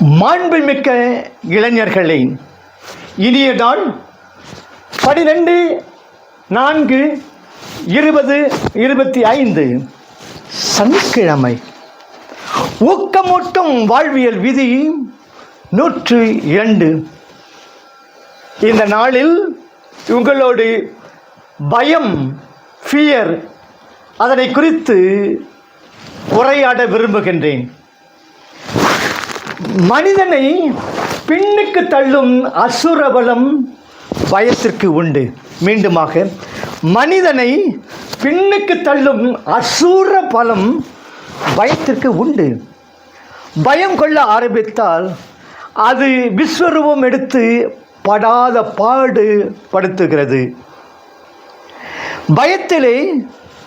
மாண்புமிக்க இளைஞர்களே இனிய நாள் பனிரெண்டு நான்கு இருபது இருபத்தி ஐந்து சனிக்கிழமை ஊக்கமூட்டும் வாழ்வியல் விதி நூற்று இரண்டு. இந்த நாளில் உங்களோடு பயம் ஃபியர் அதனை குறித்து உரையாட விரும்புகின்றேன். மனிதனை பின்னுக்கு தள்ளும் அசுரபலம் பயத்திற்கு உண்டு. மீண்டுமாக மனிதனை பின்னுக்கு தள்ளும் அசுர பலம் பயத்திற்கு உண்டு. பயம் கொள்ள ஆரம்பித்தால் அது விஸ்வரூபம் எடுத்து படாத பாடு படுத்துகிறது. பயத்திலே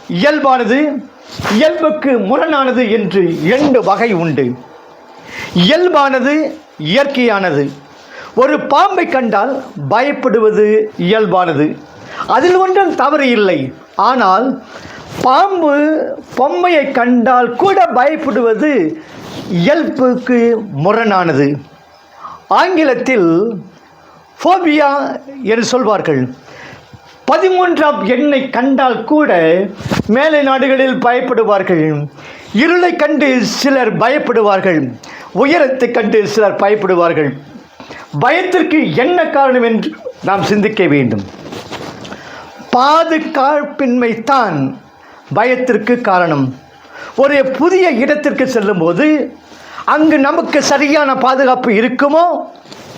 இயல்பானது இயல்புக்கு முரணானது என்று இரண்டு வகை உண்டு. இயல்பானது இயற்கையானது. ஒரு பாம்பை கண்டால் பயப்படுவது இயல்பானது. அதில் ஒன்றும் தவறு இல்லை. ஆனால் பாம்பு பொம்மையை கண்டால் கூட பயப்படுவது இயல்புக்கு முரணானது. ஆங்கிலத்தில் ஃபோபியா என்று சொல்வார்கள். பதிமூன்றாம் எண்ணை கண்டால் கூட மேலை நாடுகளில் பயப்படுவார்கள். இருளை கண்டு சிலர் பயப்படுவார்கள். உயரத்தை கண்டு சிலர் பயப்படுவார்கள். பயத்திற்கு என்ன காரணம் என்று நாம் சிந்திக்க வேண்டும். பாதுகாப்பின்மை தான் பயத்திற்கு காரணம். ஒரு புதிய இடத்திற்கு செல்லும்போது அங்கு நமக்கு சரியான பாதுகாப்பு இருக்குமோ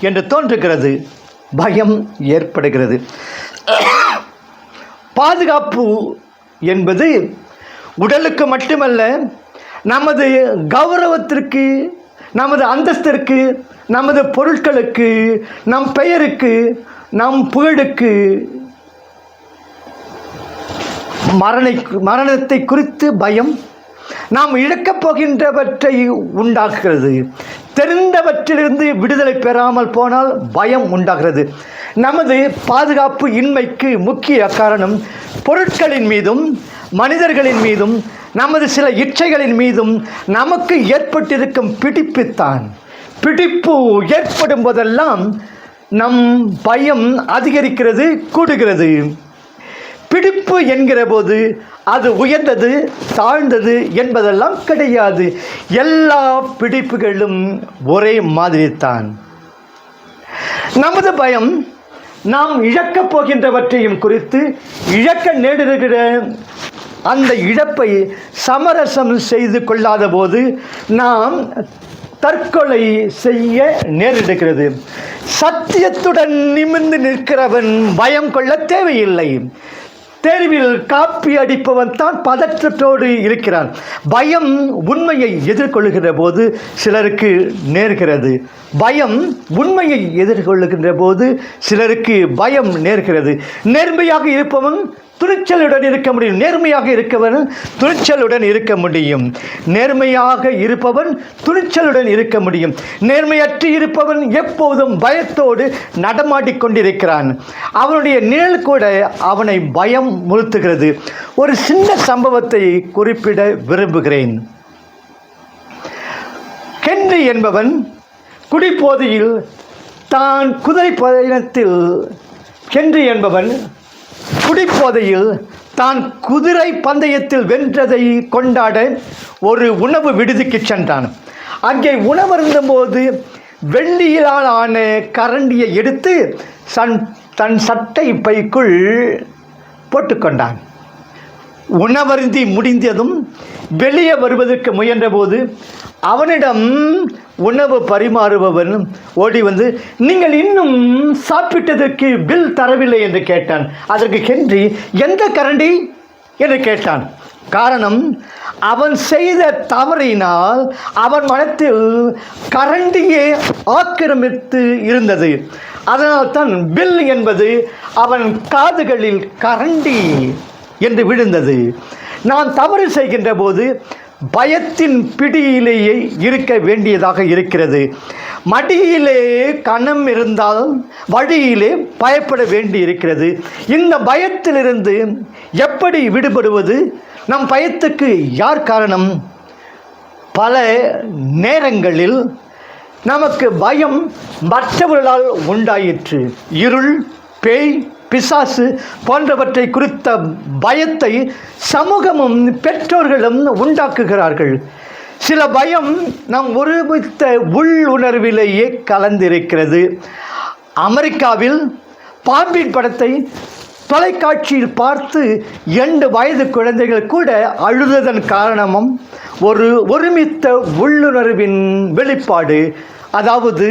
என்று தோன்றுகிறது. பயம் ஏற்படுகிறது. பாதுகாப்பு என்பது உடலுக்கு மட்டுமல்ல நமது கௌரவத்திற்கு நமது அந்தஸ்திற்கு நமது பொருட்களுக்கு நம் பெயருக்கு நம் புகழுக்கு மரணை மரணத்தை குறித்து பயம் நாம் இழக்கப் போகின்றவற்றை உண்டாக்குகிறது. தெரிந்தவற்றிலிருந்து விடுதலை பெறாமல் போனால் பயம் உண்டாகிறது. நமது பாதுகாப்பு இன்மைக்கு முக்கிய காரணம் பொருட்களின் மீதும் மனிதர்களின் மீதும் நமது சில இச்சைகளின் மீதும் நமக்கு ஏற்பட்டிருக்கும் பிடிப்புத்தான். பிடிப்பு ஏற்படும் போதெல்லாம் நம் பயம் அதிகரிக்கிறது கூடுகிறது. பிடிப்பு என்கிற போது அது உயர்ந்தது தாழ்ந்தது என்பதெல்லாம் கிடையாது. எல்லா பிடிப்புகளும் ஒரே மாதிரி தான் நமது பயம் நாம் இழக்கப் போகின்றவற்றையும் குறித்து இழக்க நேரிடுகிற அந்த இழப்பை சமரசம் செய்து கொள்ளாத போது நாம் தற்கொலை செய்ய நேரிடுகிறது. சத்தியத்துடன் நிமிர்ந்து நிற்கிறவன் பயம் கொள்ள தேவையில்லை. தேர்வில் காப்பி அடிப்பவன் தான் பதற்றத்தோடு இருக்கிறான். பயம் உண்மையை எதிர்கொள்ளுகிற போது சிலருக்கு நேர்கிறது. பயம் உண்மையை எதிர்கொள்ளுகின்ற போது சிலருக்கு பயம் நேர்கிறது. நேர்மையாக இருப்பவன் துணிச்சலுடன் இருக்க முடியும். நேர்மையாக இருக்கவன் துணிச்சலுடன் இருக்க முடியும். நேர்மையாக இருப்பவன் துணிச்சலுடன் இருக்க முடியும். நேர்மையற்று இருப்பவன் எப்போதும் பயத்தோடு நடமாடிக் கொண்டிருக்கிறான். அவனுடைய நிழல் கூட அவனை பயம் முழுத்துகிறது ஒரு சின்ன சம்பவத்தை குறிப்பிட விரும்புகிறேன். கென்றி என்பவன் குடிப்போதையில் தான் குதிரை பயணத்தில் கென்றி என்பவன் குடிப்போதையில் தான் குதிரை பந்தயத்தில் வென்றதை கொண்டாட ஒரு உணவு விடுதிக்கு சென்றான். அங்கே உணவருந்தபோது வெள்ளியிலால் ஆன கரண்டியை எடுத்து சன் தன் சட்டை பைக்குள் போட்டுக்கொண்டான். உணவருந்தி முடிந்ததும் வெளியே வருவதற்கு முயன்றபோது அவனிடம் உணவு பரிமாறுபவன் ஓடி வந்து நீங்கள் இன்னும் சாப்பிட்டதற்கு பில் தரவில்லை என்று கேட்டான். அதற்கு ஹென்றி எந்த கரண்டி? என்று கேட்டான். காரணம் அவன் செய்த தவறினால் அவன் மனத்தில் கரண்டியே ஆக்கிரமித்து இருந்தது. அதனால் தான் பில் என்பது அவன் காதுகளில் கரண்டி என்று விழுந்தது. நான் தவறு செய்கின்ற போது பயத்தின் பிடியிலேயே இருக்க வேண்டியதாக இருக்கிறது. மடியிலே கணம் இருந்தால் வழியிலே பயப்பட வேண்டி இருக்கிறது. இந்த பயத்திலிருந்து எப்படி விடுபடுவது? நம் பயத்துக்கு யார் காரணம்? பல நேரங்களில் நமக்கு பயம் மற்றவர்களால் உண்டாயிற்று. இருள் பேய் பிசாசு போன்றவற்றை குறித்த பயத்தை சமூகமும் பெற்றோர்களும் உண்டாக்குகிறார்கள். சில பயம் நம் ஒருமித்த உள் உணர்விலேயே கலந்திருக்கிறது. அமெரிக்காவில் பாம்பின் படத்தை தொலைக்காட்சியில் பார்த்து இரண்டு வயது குழந்தைகள் கூட அழுததன் காரணமும் ஒரு ஒருமித்த உள்ளுணர்வின் வெளிப்பாடு அதாவது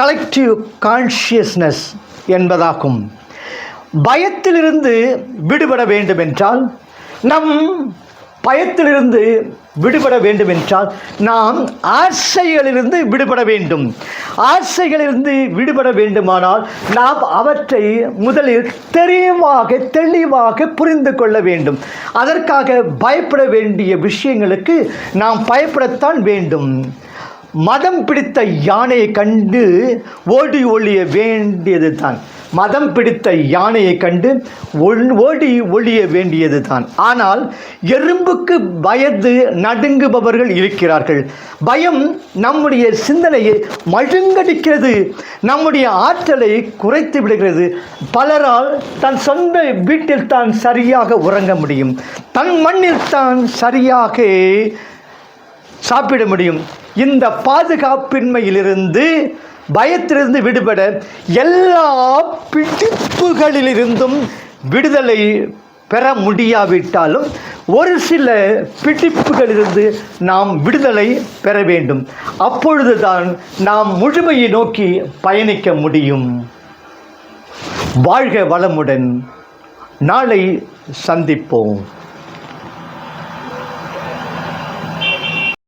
கலெக்டிவ் கான்ஷியஸ்னஸ் என்பதாகும். பயத்திலிருந்து விடுபட வேண்டுமென்றால் நம் பயத்திலிருந்து விடுபட வேண்டுமென்றால் நாம் ஆசைகளிலிருந்து விடுபட வேண்டும். ஆசைகளிலிருந்து விடுபட வேண்டுமானால் நாம் அவற்றை முதலில் தெளிவாக தெளிவாக புரிந்து கொள்ள வேண்டும். அதற்காக பயப்பட வேண்டிய விஷயங்களுக்கு நாம் பயப்படத்தான் வேண்டும். மதம் பிடித்த யானையை கண்டு ஓடி ஒழிய வேண்டியது தான் மதம் பிடித்த யானையை கண்டு ஓடி ஒழிய வேண்டியது தான் ஆனால் எறும்புக்கு பயந்து நடுங்குபவர்கள் இருக்கிறார்கள். பயம் நம்முடைய சிந்தனையை மழுங்கடிக்கிறது. நம்முடைய ஆற்றலை குறைத்து விடுகிறது. பலரால் தன் சொந்த வீட்டில் தான் சரியாக உறங்க முடியும். தன் மண்ணில் தான் சரியாக சாப்பிட முடியும். இந்த பாதுகாப்பின்மையிலிருந்து பயத்திலிருந்து விடுபட எல்லா பிடிப்புகளிலிருந்தும் விடுதலை பெற முடியாவிட்டாலும் ஒரு சில பிடிப்புகளிலிருந்து நாம் விடுதலை பெற வேண்டும். அப்பொழுதுதான் நாம் முழுமையை நோக்கி பயணிக்க முடியும். வாழ்க வளமுடன். நாளை சந்திப்போம்.